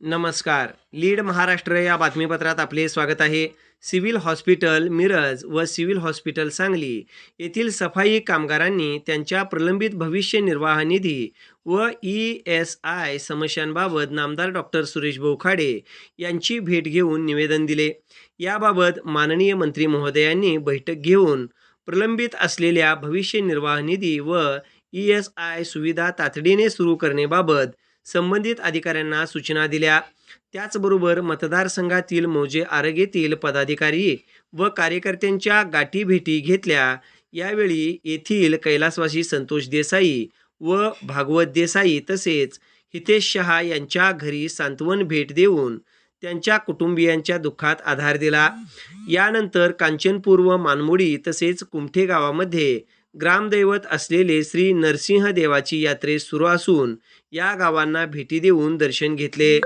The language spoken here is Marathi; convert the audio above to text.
नमस्कार. लीड महाराष्ट्र या बातमीपत्रात आपले स्वागत आहे. सिव्हिल हॉस्पिटल मिरज व सिव्हिल हॉस्पिटल सांगली येथील सफाई कामगारांनी त्यांच्या प्रलंबित भविष्य निर्वाह निधी व ई एस आय समस्यांबाबत नामदार डॉक्टर सुरेश बोखाडे यांची भेट घेऊन निवेदन दिले. याबाबत माननीय मंत्री महोदयांनी बैठक घेऊन प्रलंबित असलेल्या भविष्य निर्वाह निधी व ई एस आय सुविधा तातडीने सुरू करण्याबाबत संबंधित अधिकाऱ्यांना सूचना दिल्या. त्याचबरोबर मतदारसंघातील मौजे आरोग्यतील पदाधिकारी व कार्यकर्त्यांच्या गाठीभेटी घेतल्या. यावेळी येथील कैलासवासी संतोष देसाई व भागवत देसाई तसेच हितेश शहा यांच्या घरी सांत्वन भेट देऊन त्यांच्या कुटुंबियांच्या दुःखात आधार दिला. यानंतर कांचनपूर व मानमोडी तसेच कुमठे गावामध्ये ग्रामदैवत असलेले श्री नरसिंह देवाची यात्रे सुरू असून या गावांना भेटी देऊन दर्शन घेतले.